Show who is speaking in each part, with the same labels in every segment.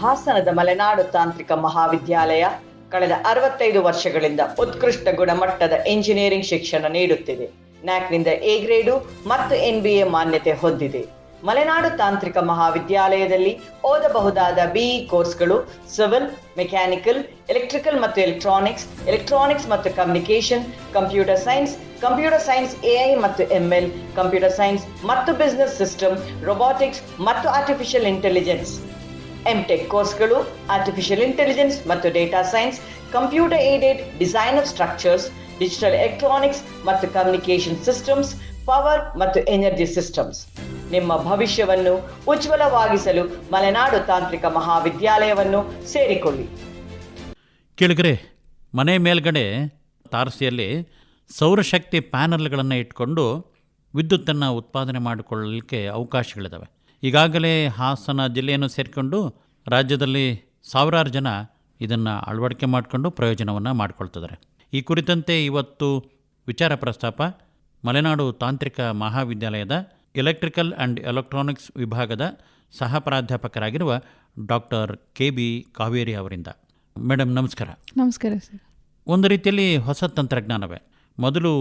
Speaker 1: ಹಾಸನದ ಮಲೆನಾಡು ತಾಂತ್ರಿಕ ಮಹಾವಿದ್ಯಾಲಯ ಕಳೆದ ಅರವತ್ತೈದು ವರ್ಷಗಳಿಂದ ಉತ್ಕೃಷ್ಟ ಗುಣಮಟ್ಟದ ಎಂಜಿನಿಯರಿಂಗ್ ಶಿಕ್ಷಣ ನೀಡುತ್ತಿದೆ. ನ್ಯಾಕ್ನಿಂದ ಎ ಗ್ರೇಡು ಮತ್ತು ಎನ್ ಬಿ ಎ ಮಾನ್ಯತೆ ಹೊಂದಿದೆ. ಮಲೆನಾಡು ತಾಂತ್ರಿಕ ಮಹಾವಿದ್ಯಾಲಯದಲ್ಲಿ ಓದಬಹುದಾದ ಬಿಇ ಕೋರ್ಸ್ಗಳು ಸಿವಿಲ್, ಮೆಕ್ಯಾನಿಕಲ್, ಎಲೆಕ್ಟ್ರಿಕಲ್ ಮತ್ತು ಎಲೆಕ್ಟ್ರಾನಿಕ್ಸ್ ಎಲೆಕ್ಟ್ರಾನಿಕ್ಸ್ ಮತ್ತು communication, computer science computer science AI ಮತ್ತು ಎಂಎಲ್ ಕಂಪ್ಯೂಟರ್ ಸೈನ್ಸ್ ಮತ್ತು ಬಿಸ್ನೆಸ್ ಸಿಸ್ಟಮ್ ರೊಬಾಟಿಕ್ಸ್ ಮತ್ತು ಆರ್ಟಿಫಿಷಿಯಲ್ ಇಂಟೆಲಿಜೆನ್ಸ್ ಎಂಟೆಕ್ ಕೋರ್ಸ್ಗಳು ಆರ್ಟಿಫಿಷಿಯಲ್ ಇಂಟೆಲಿಜೆನ್ಸ್ ಮತ್ತು data science computer aided design of structures digital electronics ಮತ್ತು communication systems power ಮತ್ತು energy systems ನಿಮ್ಮ ಭವಿಷ್ಯವನ್ನು ಉಜ್ವಲವಾಗಿಸಲು ಮಲೆನಾಡು ತಾಂತ್ರಿಕ ಮಹಾವಿದ್ಯಾಲಯವನ್ನು ಸೇರಿಕೊಳ್ಳಿ.
Speaker 2: ಕೆಳಗರೆ, ಮನೆ ಮೇಲ್ಗಡೆ ತಾರಸಿಯಲ್ಲಿ ಸೌರಶಕ್ತಿ ಪ್ಯಾನಲ್ಗಳನ್ನು ಇಟ್ಕೊಂಡು ವಿದ್ಯುತ್ತನ್ನು ಉತ್ಪಾದನೆ ಮಾಡಿಕೊಳ್ಳಲಿಕ್ಕೆ ಅವಕಾಶಗಳಿದ್ದಾವೆ ಈಗಾಗಲೇ ಹಾಸನ ಜಿಲ್ಲೆಯನ್ನು ಸೇರಿಕೊಂಡು ರಾಜ್ಯದಲ್ಲಿ ಸಾವಿರಾರು ಜನ ಇದನ್ನು ಅಳವಡಿಕೆ ಮಾಡಿಕೊಂಡು ಪ್ರಯೋಜನವನ್ನು ಮಾಡಿಕೊಳ್ತಿದ್ದಾರೆ. ಈ ಕುರಿತಂತೆ ಇವತ್ತು ವಿಚಾರ ಪ್ರಸ್ತಾಪ ಮಲೆನಾಡು ತಾಂತ್ರಿಕ ಮಹಾವಿದ್ಯಾಲಯದ ಎಲೆಕ್ಟ್ರಿಕಲ್ ಆ್ಯಂಡ್ ಎಲೆಕ್ಟ್ರಾನಿಕ್ಸ್ ವಿಭಾಗದ ಸಹ ಪ್ರಾಧ್ಯಾಪಕರಾಗಿರುವ ಡಾಕ್ಟರ್ ಕೆ ಬಿ ಕಾವೇರಿ ಅವರಿಂದ. ಮೇಡಮ್ ನಮಸ್ಕಾರ.
Speaker 3: ನಮಸ್ಕಾರ ಸರ್.
Speaker 2: ಒಂದು ರೀತಿಯಲ್ಲಿ ಹೊಸ ತಂತ್ರಜ್ಞಾನವೇ. ಮೊದಲು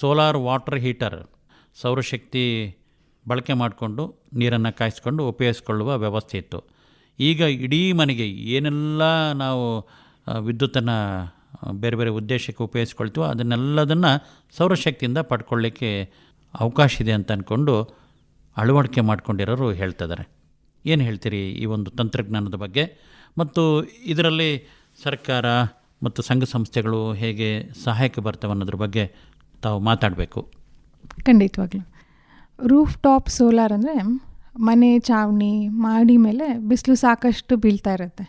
Speaker 2: ಸೋಲಾರ್ ವಾಟರ್ ಹೀಟರ್ ಸೌರಶಕ್ತಿ ಬಳಕೆ ಮಾಡಿಕೊಂಡು ನೀರನ್ನು ಕಾಯಿಸ್ಕೊಂಡು ಉಪಯೋಗಿಸ್ಕೊಳ್ಳುವ ವ್ಯವಸ್ಥೆ ಇತ್ತು. ಈಗ ಇಡೀ ಮನೆಗೆ ಏನೆಲ್ಲ ನಾವು ವಿದ್ಯುತ್ತನ್ನು ಬೇರೆ ಬೇರೆ ಉದ್ದೇಶಕ್ಕೆ ಉಪಯೋಗಿಸ್ಕೊಳ್ತೀವೋ ಅದನ್ನೆಲ್ಲದನ್ನು ಸೌರಶಕ್ತಿಯಿಂದ ಪಡ್ಕೊಳ್ಳಿಕ್ಕೆ ಅವಕಾಶ ಇದೆ ಅಂತ ಅಂದ್ಕೊಂಡು ಅಳವಡಿಕೆ ಮಾಡ್ಕೊಂಡಿರೋರು ಹೇಳ್ತಿದ್ದಾರೆ. ಏನು ಹೇಳ್ತೀರಿ ಈ ಒಂದು ತಂತ್ರಜ್ಞಾನದ ಬಗ್ಗೆ? ಮತ್ತು ಇದರಲ್ಲಿ ಸರ್ಕಾರ ಮತ್ತು ಸಂಘ ಸಂಸ್ಥೆಗಳು ಹೇಗೆ ಸಹಾಯಕ್ಕೆ ಬರ್ತವೆ ಅನ್ನೋದ್ರ ಬಗ್ಗೆ ತಾವು ಮಾತಾಡಬೇಕು.
Speaker 3: ಖಂಡಿತವಾಗ್ಲೂ. ರೂಫ್ ಟಾಪ್ ಸೋಲಾರ್ ಅಂದರೆ ಮನೆ ಚಾವಣಿ ಮಾಡಿ ಮೇಲೆ ಬಿಸಿಲು ಸಾಕಷ್ಟು ಬೀಳ್ತಾ ಇರುತ್ತೆ.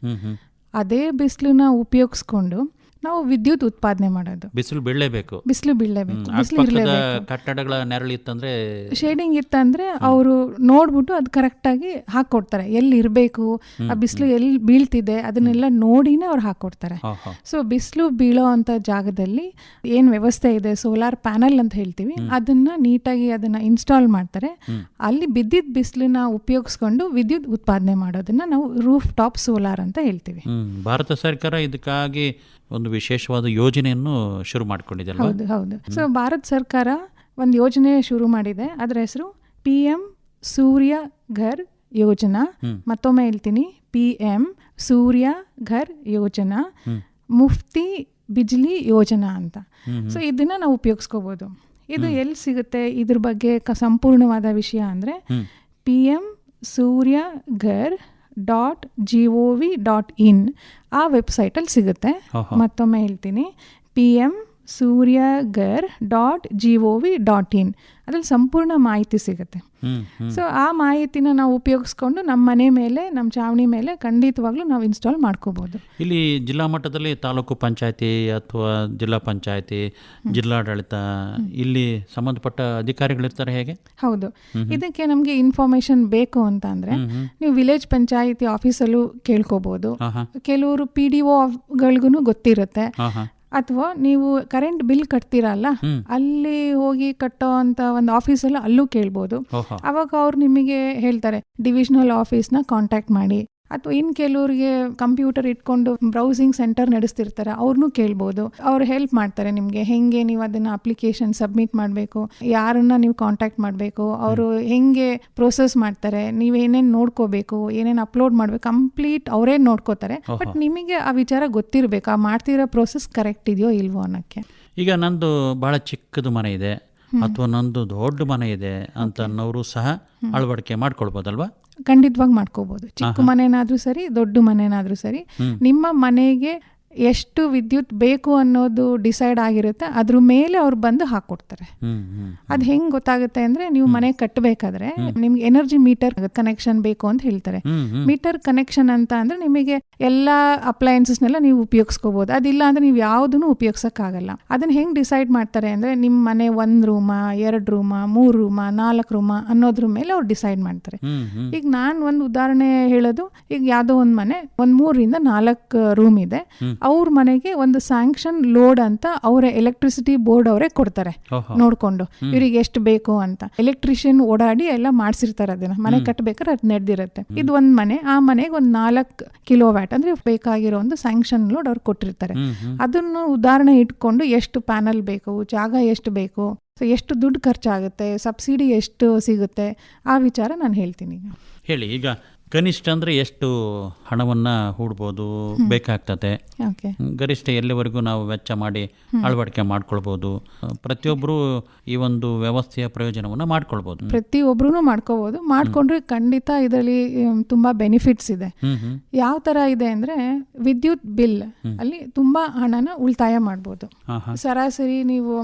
Speaker 3: ಅದೇ ಬಿಸಿಲನ್ನ ಉಪಯೋಗಿಸ್ಕೊಂಡು ನಾವು ವಿದ್ಯುತ್ ಉತ್ಪಾದನೆ ಮಾಡೋದು.
Speaker 2: ಬಿಸಿಲು ಬೀಳಲೇಬೇಕು.
Speaker 3: ಬಿಸಿಲು ಬೀಳಲೇಬೇಕು. ಬಿಸಿಲು
Speaker 2: ಅಕ್ಕಪಕ್ಕದ
Speaker 3: ಇರಲೇಬೇಕು.
Speaker 2: ಕಟ್ಟಡಗಳ ನೆರಳಿತ್ತಂದರೆ
Speaker 3: ಶೇಡಿಂಗ್ ಇತ್ತಂದ್ರೆ ಅವರು ನೋಡ್ಬಿಟ್ಟು ಅದು ಕರೆಕ್ಟಾಗಿ ಹಾಕೊಡ್ತಾರೆ. ಎಲ್ಲಿ ಇರಬೇಕು? ಆ ಬಿಸಿಲು ಎಲ್ಲಿ ಬೀಳ್ತಿದೆ? ಅದನ್ನೆಲ್ಲ ನೋಡಿನೇ ಅವ್ರು
Speaker 2: ಹಾಕೊಡ್ತಾರೆ.
Speaker 3: ಸೊ ಬಿಸಿಲು ಬೀಳೋ ಅಂತ ಜಾಗದಲ್ಲಿ ಏನು ವ್ಯವಸ್ಥೆ ಇದೆ? ಸೋಲಾರ್ ಪ್ಯಾನಲ್ ಅಂತ ಹೇಳ್ತೀವಿ. ಅದನ್ನ ನೀಟಾಗಿ ಅದನ್ನ ಇನ್ಸ್ಟಾಲ್ ಮಾಡ್ತಾರೆ. ಅಲ್ಲಿ ಬಿದ್ದಿದ್ ಬಿಸಿಲನ್ನ ಉಪಯೋಗಿಸ್ಕೊಂಡು ವಿದ್ಯುತ್ ಉತ್ಪಾದನೆ ಮಾಡೋದನ್ನ ನಾವು ರೂಫ್ ಟಾಪ್ ಸೋಲಾರ್ ಅಂತ ಹೇಳ್ತೀವಿ.
Speaker 2: ಭಾರತ ಸರ್ಕಾರ ಇದಕ್ಕಾಗಿ ಒಂದು ವಿಶೇಷವಾದ ಯೋಜನೆಯನ್ನು ಶುರು ಮಾಡಿಕೊಂಡಿದೆ
Speaker 3: ಹೌದು ಹೌದು. ಸೊ ಭಾರತ ಸರ್ಕಾರ ಒಂದು ಯೋಜನೆ ಶುರು ಮಾಡಿದೆ. ಅದರ ಹೆಸರು ಪಿ ಎಂ ಸೂರ್ಯ ಘರ್ ಯೋಜನಾ. ಮತ್ತೊಮ್ಮೆ ಹೇಳ್ತೀನಿ ಪಿ ಎಂ ಸೂರ್ಯ ಘರ್ ಯೋಜನಾ. ಮುಫ್ತಿ ಬಿಜ್ಲಿ ಯೋಜನಾ ಅಂತ. ಸೊ ಇದನ್ನ ನಾವು ಉಪಯೋಗಿಸ್ಕೋಬೋದು. ಇದು ಎಲ್ಲಿ ಸಿಗುತ್ತೆ? ಇದ್ರ ಬಗ್ಗೆ ಸಂಪೂರ್ಣವಾದ ವಿಷಯ ಅಂದ್ರೆ P M Surya Ghar dot G O V dot in ಆ ವೆಬ್ಸೈಟಲ್ಲಿ ಸಿಗುತ್ತೆ ಮತ್ತೊಮ್ಮೆ ಹೇಳ್ತೀನಿ. P M Surya Ghar dot G O V dot in ಅದ್ರಲ್ಲಿ ಸಂಪೂರ್ಣ ಮಾಹಿತಿ ಸಿಗುತ್ತೆ. ಸೊ ಆ ಮಾಹಿತಿನ ನಾವು ಉಪಯೋಗಿಸ್ಕೊಂಡು ನಮ್ಮ ಮನೆ ಮೇಲೆ ನಮ್ಮ ಚಾವಣಿ ಮೇಲೆ ಖಂಡಿತವಾಗ್ಲೂ ನಾವು ಇನ್ಸ್ಟಾಲ್ ಮಾಡ್ಕೋಬಹುದು
Speaker 2: ಇಲ್ಲಿ ಜಿಲ್ಲಾ ಮಟ್ಟದಲ್ಲಿ ತಾಲೂಕು ಪಂಚಾಯತಿ ಅಥವಾ ಜಿಲ್ಲಾ ಪಂಚಾಯತಿ ಜಿಲ್ಲಾಡಳಿತ ಇಲ್ಲಿ ಸಂಬಂಧಪಟ್ಟ ಅಧಿಕಾರಿಗಳಿರ್ತಾರೆ ಹೇಗೆ?
Speaker 3: ಹೌದು. ಇದಕ್ಕೆ ನಮಗೆ ಇನ್ಫಾರ್ಮೇಶನ್ ಬೇಕು ಅಂತ ಅಂದ್ರೆ ನೀವು ವಿಲೇಜ್ ಪಂಚಾಯಿತಿ ಆಫೀಸಲ್ಲೂ
Speaker 2: ಕೇಳ್ಕೋಬಹುದು
Speaker 3: ಕೆಲವರು ಪಿ ಡಿ ಒಗಳಿಗೂ ಗೊತ್ತಿರುತ್ತೆ. ಅಥವಾ ನೀವು ಕರೆಂಟ್ ಬಿಲ್ ಕಟ್ತೀರಲ್ಲ ಅಲ್ಲಿ ಹೋಗಿ ಕಟ್ಟೋ ಅಂತ ಒಂದು ಆಫೀಸಲ್ಲಿ ಅಲ್ಲೂ ಕೇಳ್ಬೋದು. ಅವಾಗ ಅವ್ರು ನಿಮಗೆ ಹೇಳ್ತಾರೆ ಡಿವಿಷನಲ್ ಆಫೀಸ್ನ ಕಾಂಟ್ಯಾಕ್ಟ್ ಮಾಡಿ. ಅಥವಾ ಇನ್ನು ಕೆಲವ್ರಿಗೆ ಕಂಪ್ಯೂಟರ್ ಇಟ್ಕೊಂಡು ಬ್ರೌಸಿಂಗ್ ಸೆಂಟರ್ ನಡೆಸ್ತಿರ್ತಾರೆ ಅವ್ರನ್ನೂ ಕೇಳ್ಬೋದು. ಅವ್ರು ಹೆಲ್ಪ್ ಮಾಡ್ತಾರೆ ನಿಮಗೆ ಹೆಂಗೆ ನೀವು ಅದನ್ನು ಅಪ್ಲಿಕೇಶನ್ ಸಬ್ಮಿಟ್ ಮಾಡಬೇಕು ಯಾರನ್ನ ನೀವು ಕಾಂಟ್ಯಾಕ್ಟ್ ಮಾಡಬೇಕು ಅವರು ಹೆಂಗೆ ಪ್ರೋಸೆಸ್ ಮಾಡ್ತಾರೆ ನೀವು ಏನೇನು ನೋಡ್ಕೋಬೇಕು ಏನೇನು ಅಪ್ಲೋಡ್ ಮಾಡಬೇಕು ಕಂಪ್ಲೀಟ್ ಅವರೇ ನೋಡ್ಕೋತಾರೆ. ಬಟ್ ನಿಮಗೆ ಆ ವಿಚಾರ ಗೊತ್ತಿರಬೇಕು ಆ ಮಾಡ್ತಿರೋ ಪ್ರೋಸೆಸ್ ಕರೆಕ್ಟ್ ಇದೆಯೋ ಇಲ್ವೋ ಅನ್ನೋಕ್ಕೆ.
Speaker 2: ಈಗ ನಂದು ಭಾಳ ಚಿಕ್ಕದು ಮನೆ ಇದೆ ಅಥವಾ ನಂದು ದೊಡ್ಡ ಮನೆ ಇದೆ ಅಂತ ಅನ್ನೋರು ಸಹ ಅಳವಡಿಕೆ ಮಾಡ್ಕೊಳ್ಬೋದಲ್ವಾ?
Speaker 3: ಖಂಡಿತವಾಗಿ ಮಾಡ್ಕೋಬಹುದು ಚಿಕ್ಕ ಮನೆನಾದ್ರೂ ಸರಿ ದೊಡ್ಡ ಮನೆನಾದ್ರೂ ಸರಿ. ನಿಮ್ಮ ಮನೆಗೆ ಎಷ್ಟು ವಿದ್ಯುತ್ ಬೇಕು ಅನ್ನೋದು ಡಿಸೈಡ್ ಆಗಿರುತ್ತೆ ಅದ್ರ ಮೇಲೆ ಅವ್ರು ಬಂದು ಹಾಕ್ಕೊಡ್ತಾರೆ ಅದು ಹೆಂಗ್ ಗೊತ್ತಾಗುತ್ತೆ ಅಂದ್ರೆ ನೀವು ಮನೆ ಕಟ್ಟಬೇಕಾದ್ರೆ ನಿಮ್ಗೆ ಎನರ್ಜಿ ಮೀಟರ್ ಕನೆಕ್ಷನ್ ಬೇಕು ಅಂತ ಹೇಳ್ತಾರೆ. ಮೀಟರ್ ಕನೆಕ್ಷನ್ ಅಂತ ಅಂದ್ರೆ ನಿಮಗೆ ಎಲ್ಲ ಅಪ್ಲಯನ್ಸಸ್ನೆಲ್ಲ ನೀವು ಉಪಯೋಗಿಸ್ಕೋಬಹುದು ಅದಿಲ್ಲ ಅಂದ್ರೆ ನೀವು ಯಾವುದನ್ನು ಉಪಯೋಗಿಸಕ್ಕಾಗಲ್ಲ. ಅದನ್ನ ಹೆಂಗ್ ಡಿಸೈಡ್ ಮಾಡ್ತಾರೆ ಅಂದ್ರೆ ನಿಮ್ಮ ಮನೆ ಒಂದ್ ರೂಮ ಎರಡ್ ರೂಮ ಮೂರ್ ರೂಮ ನಾಲ್ಕು ರೂಮ ಅನ್ನೋದ್ರ ಮೇಲೆ ಅವ್ರು ಡಿಸೈಡ್ ಮಾಡ್ತಾರೆ. ಈಗ ನಾನು ಒಂದು ಉದಾಹರಣೆ ಹೇಳೋದು ಈಗ ಯಾವುದೋ ಒಂದು ಮನೆ ಒಂದು ಮೂರರಿಂದ ನಾಲ್ಕು ರೂಮ್ ಇದೆ. ಅವ್ರ ಮನೆಗೆ ಒಂದು ಸ್ಯಾಂಕ್ಷನ್ ಲೋಡ್ ಅಂತ ಅವರ ಎಲೆಕ್ಟ್ರಿಸಿಟಿ ಬೋರ್ಡ್ ಅವರೇ ಕೊಡ್ತಾರೆ. ನೋಡ್ಕೊಂಡು ಇವ್ರಿಗೆ ಎಷ್ಟು ಬೇಕು ಅಂತ. ಎಲೆಕ್ಟ್ರಿಷಿಯನ್ ಓಡಾಡಿ ಎಲ್ಲ ಮಾಡ್ಸಿರ್ತಾರೆ ಅದನ್ನ. ಮನೆ ಕಟ್ಟಬೇಕಾದ್ರೆ ಅದು ನಡೆದಿರುತ್ತೆ. ಇದು ಒಂದ್ ಮನೆ ಆ ಮನೆಗೆ ಒಂದು ನಾಲ್ಕು ಕಿಲೋ ವ್ಯಾಟ್ ಅಂದ್ರೆ ಬೇಕಾಗಿರೋ ಒಂದು ಸ್ಯಾಂಕ್ಷನ್ ಲೋಡ್ ಅವ್ರು ಕೊಟ್ಟಿರ್ತಾರೆ. ಅದನ್ನು ಉದಾಹರಣೆ ಇಟ್ಕೊಂಡು ಎಷ್ಟು ಪ್ಯಾನಲ್ ಬೇಕು ಜಾಗ ಎಷ್ಟು ಬೇಕು ಸೊ ಎಷ್ಟು ದುಡ್ಡು ಖರ್ಚಾಗುತ್ತೆ ಸಬ್ಸಿಡಿ ಎಷ್ಟು ಸಿಗುತ್ತೆ ಆ ವಿಚಾರ ನಾನು ಹೇಳ್ತೀನಿ ಈಗ.
Speaker 2: ಹೇಳಿ ಈಗ ಕನಿಷ್ಠ ಅಂದರೆ ಎಷ್ಟು ಹಣವನ್ನು ಹೂಡ್ಬೋದು ಬೇಕಾಗ್ತದೆ. ಗರಿಷ್ಠ ಎಲ್ಲಿವರೆಗೂ ನಾವು ವೆಚ್ಚ ಮಾಡಿ ಅಳವಡಿಕೆ ಮಾಡ್ಕೊಳ್ಬೋದು. ಪ್ರತಿಯೊಬ್ಬರು ಈ ಒಂದು ವ್ಯವಸ್ಥೆಯ ಪ್ರಯೋಜನವನ್ನು ಮಾಡ್ಕೊಳ್ಬೋದು.
Speaker 3: ಪ್ರತಿಯೊಬ್ಬರು ಮಾಡ್ಕೋಬಹುದು ಮಾಡ್ಕೊಂಡ್ರೆ ಖಂಡಿತ ಇದರಲ್ಲಿ ತುಂಬಾ ಬೆನಿಫಿಟ್ಸ್ ಇದೆ. ಯಾವ ತರ ಇದೆ ಅಂದ್ರೆ ವಿದ್ಯುತ್ ಬಿಲ್ ಅಲ್ಲಿ ತುಂಬಾ ಹಣನ ಉಳಿತಾಯ ಮಾಡ್ಬೋದು. ಸರಾಸರಿ ನೀವು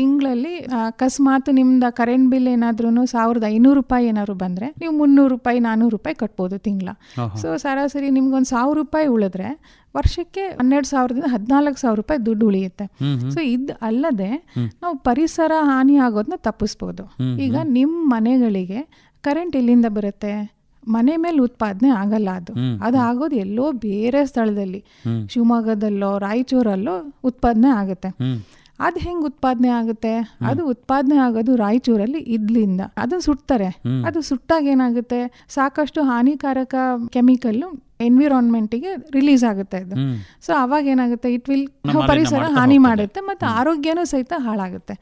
Speaker 3: ತಿಂಗಳಲ್ಲಿ ಅಕಸ್ಮಾತ್ ನಿಮ್ದು ಕರೆಂಟ್ ಬಿಲ್ ಏನಾದ್ರೂ ಸಾವಿರದ ಐನೂರು ರೂಪಾಯಿ ಏನಾದ್ರು ಬಂದ್ರೆ ನೀವು ಮುನ್ನೂರು ರೂಪಾಯಿ ನಾನೂರು ರೂಪಾಯಿ ಕಟ್ಬೋದು. ತಿಂಗಳ. ಸೊ ಸರಾಸರಿ ನಿಮ್ಗೊಂದು ಸಾವಿರ ರೂಪಾಯಿ ಉಳಿದ್ರೆ ವರ್ಷಕ್ಕೆ ಹನ್ನೆರಡು ಸಾವಿರದಿಂದ ಹದಿನಾಲ್ಕು ಸಾವಿರ ರೂಪಾಯಿ ದುಡ್ಡು ಉಳಿಯುತ್ತೆ. ಸೊ ಇದು ಅಲ್ಲದೆ ನಾವು ಪರಿಸರ ಹಾನಿ ಆಗೋದನ್ನ ತಪ್ಪಿಸ್ಬೋದು. ಈಗ ನಿಮ್ಮ ಮನೆಗಳಿಗೆ ಕರೆಂಟ್ ಎಲ್ಲಿಂದ ಬರುತ್ತೆ? ಮನೆ ಮೇಲೆ ಉತ್ಪಾದನೆ ಆಗಲ್ಲ ಅದು. ಅದು ಆಗೋದು ಎಲ್ಲೋ ಬೇರೆ ಸ್ಥಳದಲ್ಲಿ. ಶಿವಮೊಗ್ಗದಲ್ಲೋ ರಾಯಚೂರಲ್ಲೋ ಉತ್ಪಾದನೆ ಆಗುತ್ತೆ. ಅದು ಹೆಂಗ್ ಉತ್ಪಾದನೆ ಆಗುತ್ತೆ? ಅದು ಉತ್ಪಾದನೆ ಆಗೋದು ರಾಯಚೂರಲ್ಲಿ ಇದ್ಲಿಂದ. ಅದು ಸುಡ್ತಾರೆ. ಅದು ಸುಟ್ಟಾಗ ಏನಾಗುತ್ತೆ? ಸಾಕಷ್ಟು ಹಾನಿಕಾರಕ ಕೆಮಿಕಲ್ ಎನ್ವಿರಾನ್ಮೆಂಟಿಗೆ ರಿಲೀಸ್ ಆಗುತ್ತೆ ಅದು ಸೊ ಅವಾಗ ಏನಾಗುತ್ತೆ? ಇಟ್ ವಿಲ್ ಪರಿಸರ ಹಾನಿ ಮಾಡುತ್ತೆ ಮತ್ತೆ ಆರೋಗ್ಯನೂ ಸಹಿತ ಹಾಳಾಗುತ್ತೆ.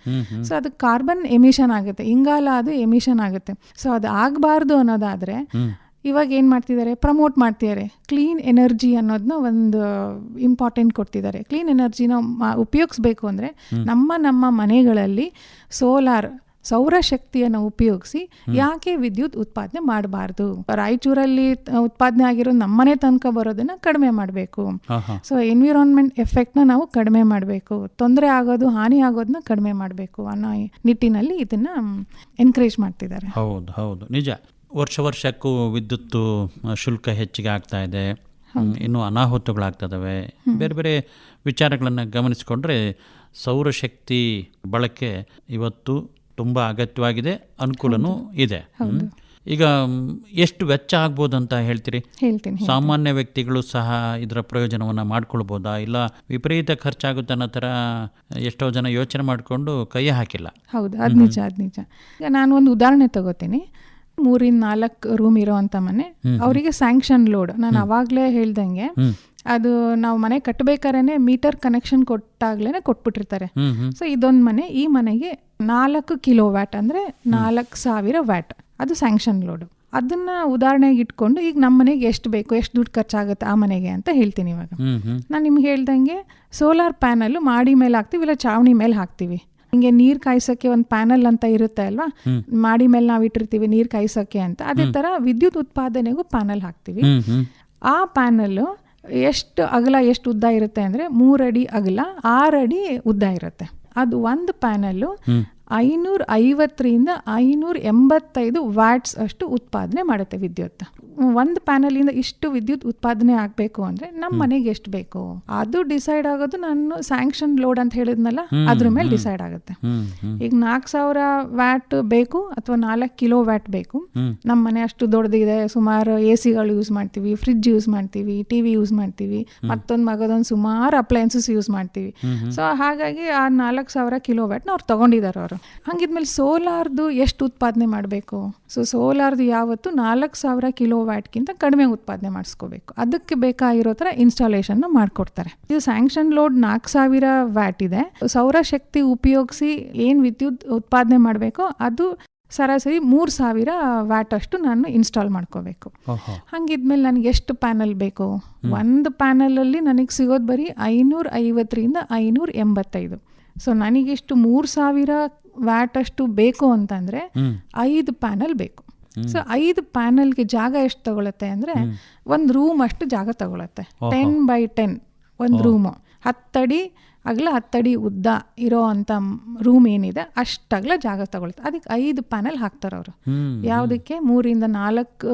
Speaker 3: ಸೊ ಅದು ಕಾರ್ಬನ್ ಎಮಿಷನ್ ಆಗುತ್ತೆ. ಇಂಗಾಲ ಅದು ಎಮಿಷನ್ ಆಗುತ್ತೆ. ಸೊ ಅದು ಆಗಬಾರ್ದು ಅನ್ನೋದಾದ್ರೆ ಇವಾಗ ಏನು ಮಾಡ್ತಿದ್ದಾರೆ? ಪ್ರಮೋಟ್ ಮಾಡ್ತಿದ್ದಾರೆ. ಕ್ಲೀನ್ ಎನರ್ಜಿ ಅನ್ನೋದನ್ನ ಒಂದು ಇಂಪಾರ್ಟೆಂಟ್ ಕೊಡ್ತಿದ್ದಾರೆ. ಕ್ಲೀನ್ ಎನರ್ಜಿನ ಉಪಯೋಗಿಸ್ಬೇಕು ಅಂದರೆ ನಮ್ಮ ನಮ್ಮ ಮನೆಗಳಲ್ಲಿ ಸೋಲಾರ್ ಸೌರಶಕ್ತಿಯನ್ನು ಉಪಯೋಗಿಸಿ ಯಾಕೆ ವಿದ್ಯುತ್ ಉತ್ಪಾದನೆ ಮಾಡಬಾರ್ದು? ರಾಯಚೂರಲ್ಲಿ ಉತ್ಪಾದನೆ ಆಗಿರೋ ನಮ್ಮನೆ ತನಕ ಬರೋದನ್ನ ಕಡಿಮೆ ಮಾಡಬೇಕು. ಸೊ ಎನ್ವಿರಾನ್ಮೆಂಟ್ ಎಫೆಕ್ಟ್ನ ನಾವು ಕಡಿಮೆ ಮಾಡಬೇಕು. ತೊಂದರೆ ಆಗೋದು ಹಾನಿ ಆಗೋದನ್ನ ಕಡಿಮೆ ಮಾಡಬೇಕು ಅನ್ನೋ ನಿಟ್ಟಿನಲ್ಲಿ ಇದನ್ನ ಎನ್ಕರೇಜ್ ಮಾಡ್ತಿದ್ದಾರೆ.
Speaker 2: ಹೌದು ಹೌದು. ನಿಜ. ವರ್ಷ ವರ್ಷಕ್ಕೂ ವಿದ್ಯುತ್ ಶುಲ್ಕ ಹೆಚ್ಚಿಗೆ ಆಗ್ತಾ ಇದೆ. ಇನ್ನೂ ಅನಾಹುತಗಳಾಗ್ತದವೆ. ಬೇರೆ ಬೇರೆ ವಿಚಾರಗಳನ್ನು ಗಮನಿಸಿಕೊಂಡ್ರೆ ಸೌರಶಕ್ತಿ ಬಳಕೆ ಇವತ್ತು ತುಂಬ ಅಗತ್ಯವಾಗಿದೆ ಅನುಕೂಲನೂ ಇದೆ. ಈಗ ಎಷ್ಟು ವೆಚ್ಚ ಆಗ್ಬೋದು ಅಂತ ಹೇಳ್ತೀರಿ?
Speaker 3: ಹೇಳ್ತೀನಿ
Speaker 2: ಸಾಮಾನ್ಯ ವ್ಯಕ್ತಿಗಳು ಸಹ ಇದರ ಪ್ರಯೋಜನವನ್ನು ಮಾಡ್ಕೊಳ್ಬೋದಾ? ಇಲ್ಲ ವಿಪರೀತ ಖರ್ಚಾಗುತ್ತೆ ಅನ್ನೋ ಥರ ಎಷ್ಟೋ ಜನ ಯೋಚನೆ ಮಾಡಿಕೊಂಡು ಕೈ ಹಾಕಿಲ್ಲ.
Speaker 3: ಹೌದು ಅದು ನಿಜ ಅದು ನಿಜ. ಈಗ ನಾನು ಒಂದು ಉದಾಹರಣೆ ತಗೋತೀನಿ. ಮೂರಿಂದ ನಾಲ್ಕು ರೂಮ್ ಇರೋವಂಥ ಮನೆ. ಅವರಿಗೆ ಸ್ಯಾಂಕ್ಷನ್ ಲೋಡ್ ನಾನು ಅವಾಗಲೇ ಹೇಳ್ದಂಗೆ ಅದು ನಾವು ಮನೆ ಕಟ್ಟಬೇಕಾದ್ರೆ ಮೀಟರ್ ಕನೆಕ್ಷನ್ ಕೊಟ್ಟಾಗ್ಲೇ ಕೊಟ್ಬಿಟ್ಟಿರ್ತಾರೆ. ಸೊ ಇದೊಂದು ಮನೆ ಈ ಮನೆಗೆ ನಾಲ್ಕು ಕಿಲೋ ವ್ಯಾಟ್ ಅಂದರೆ ನಾಲ್ಕು ಸಾವಿರ ವ್ಯಾಟ್ ಅದು ಸ್ಯಾಂಕ್ಷನ್ ಲೋಡ್ ಅದನ್ನ ಉದಾಹರಣೆಗೆ ಇಟ್ಕೊಂಡು ಈಗ ನಮ್ಮ ಮನೆಗೆ ಎಷ್ಟು ಬೇಕು ಎಷ್ಟು ದುಡ್ಡು ಖರ್ಚಾಗುತ್ತೆ ಆ ಮನೆಗೆ? ಅಂತ ಹೇಳ್ತೀನಿ ಇವಾಗ. ನಾನು ನಿಮ್ಗೆ ಹೇಳ್ದಂಗೆ ಸೋಲಾರ್ ಪ್ಯಾನಲ್ಲು ಮಾಡಿ ಮೇಲೆ ಹಾಕ್ತೀವಿ ಇಲ್ಲ ಚಾವಣಿ ಮೇಲೆ ಹಾಕ್ತೀವಿ? ಹಿಂಗೆ ನೀರು ಕಾಯಿಸೋಕ್ಕೆ ಒಂದು ಪ್ಯಾನಲ್ ಅಂತ ಇರುತ್ತೆ ಅಲ್ವಾ? ಮಾಡಿ ಮೇಲೆ ನಾವು ಇಟ್ಟಿರ್ತೀವಿ ನೀರು ಕಾಯಿಸೋಕ್ಕೆ ಅಂತ. ಅದೇ ಥರ ವಿದ್ಯುತ್ ಉತ್ಪಾದನೆಗೂ ಪ್ಯಾನಲ್ ಹಾಕ್ತೀವಿ. ಆ ಪ್ಯಾನಲ್ಲು ಎಷ್ಟು ಅಗಲ ಎಷ್ಟು ಉದ್ದ ಇರುತ್ತೆ ಅಂದರೆ ಮೂರಡಿ ಅಗಲ ಆರಡಿ ಉದ್ದ ಇರುತ್ತೆ. ಅದು ಒಂದು ಪ್ಯಾನಲ್ಲು ಐನೂರ ಐವತ್ತರಿಂದ ಐನೂರ ಎಂಬತ್ತೈದು ವ್ಯಾಟ್ಸ್ ಅಷ್ಟು ಉತ್ಪಾದನೆ ಮಾಡುತ್ತೆ ವಿದ್ಯುತ್. ಒಂದು ಪ್ಯಾನಲಿಂದ ಇಷ್ಟು ವಿದ್ಯುತ್ ಉತ್ಪಾದನೆ ಆಗಬೇಕು ಅಂದರೆ ನಮ್ಮ ಮನೆಗೆ ಎಷ್ಟು ಬೇಕು? ಅದು ಡಿಸೈಡ್ ಆಗೋದು ನಾನು ಸ್ಯಾಂಕ್ಷನ್ ಲೋಡ್ ಅಂತ ಹೇಳಿದ್ನಲ್ಲ ಅದ್ರ ಮೇಲೆ ಡಿಸೈಡ್ ಆಗುತ್ತೆ. ಈಗ ನಾಲ್ಕು ಸಾವಿರ ವ್ಯಾಟ್ ಬೇಕು ಅಥವಾ ನಾಲ್ಕು ಕಿಲೋ ವ್ಯಾಟ್ ಬೇಕು? ನಮ್ಮ ಮನೆ ಅಷ್ಟು ದೊಡ್ಡದಿದೆ ಸುಮಾರು ಎ ಸಿಗಳು ಯೂಸ್ ಮಾಡ್ತೀವಿ ಫ್ರಿಡ್ಜ್ ಯೂಸ್ ಮಾಡ್ತೀವಿ ಟಿ ವಿ ಯೂಸ್ ಮಾಡ್ತೀವಿ ಮತ್ತೊಂದು ಮಗದೊಂದು ಸುಮಾರು ಅಪ್ಲಯನ್ಸಸ್ ಯೂಸ್ ಮಾಡ್ತೀವಿ. ಸೊ ಹಾಗಾಗಿ ಆ ನಾಲ್ಕು ಸಾವಿರ ಕಿಲೋ ವ್ಯಾಟ್ನ ಅವ್ರು ತಗೊಂಡಿದ್ದಾರೆ ಅವರು. ಹಂಗಿದ್ಮೇಲೆ ಸೋಲಾರ್ದು ಎಷ್ಟು ಉತ್ಪಾದನೆ ಮಾಡಬೇಕು? ಸೊ ಸೋಲಾರ್ದು ಯಾವತ್ತು ನಾಲ್ಕು ಸಾವಿರ ಕಿಲೋ ವ್ಯಾಟ್ಗಿಂತ ಕಡಿಮೆ ಉತ್ಪಾದನೆ ಮಾಡಿಸ್ಕೋಬೇಕು. ಅದಕ್ಕೆ ಬೇಕಾಗಿರೋ ಥರ ಇನ್ಸ್ಟಾಲೇಷನ್ನ ಮಾಡಿಕೊಡ್ತಾರೆ. ಇದು ಸ್ಯಾಂಕ್ಷನ್ ಲೋಡ್ ನಾಲ್ಕು ಸಾವಿರ ವ್ಯಾಟ್ ಇದೆ. ಸೌರಶಕ್ತಿ ಉಪಯೋಗಿಸಿ ಏನು ವಿದ್ಯುತ್ ಉತ್ಪಾದನೆ ಮಾಡಬೇಕು ಅದು ಸರಾಸರಿ ಮೂರು ಸಾವಿರ ವ್ಯಾಟ್ ಅಷ್ಟು ನಾನು ಇನ್ಸ್ಟಾಲ್ ಮಾಡ್ಕೋಬೇಕು. ಹಂಗಿದ್ಮೇಲೆ ನನಗೆ ಎಷ್ಟು ಪ್ಯಾನಲ್ ಬೇಕು? ಒಂದು ಪ್ಯಾನಲಲ್ಲಿ ನನಗೆ ಸಿಗೋದು ಬರೀ ಐನೂರ ಐವತ್ತರಿಂದ ಐನೂರ ಎಂಬತ್ತೈದು ಸೊ ನನಗಿಷ್ಟು ಮೂರು ಸಾವಿರ ವ್ಯಾಟ್ ಅಷ್ಟು ಬೇಕು ಅಂತಂದ್ರೆ ಐದು ಪ್ಯಾನಲ್ ಬೇಕು. ಸೊ ಐದು ಪ್ಯಾನಲ್ಗೆ ಜಾಗ ಎಷ್ಟು ತಗೊಳತ್ತೆ ಅಂದರೆ ಒಂದು ರೂಮ್ ಅಷ್ಟು ಜಾಗ ತಗೊಳತ್ತೆ. ಟೆನ್ ಬೈ ಟೆನ್ ಒಂದು ರೂಮು. ಹತ್ತಡಿ ಅಗಲ ಹತ್ತಡಿ ಉದ್ದ ಇರೋ ಅಂಥ ರೂಮ್ ಏನಿದೆ ಅಷ್ಟಗಲ ಜಾಗ ತಗೊಳ್ತಾರೆ ಅದಕ್ಕೆ ಐದು ಪ್ಯಾನೆಲ್ ಹಾಕ್ತಾರೆ ಅವರು. ಯಾವುದಕ್ಕೆ? ಮೂರಿಂದ ನಾಲ್ಕು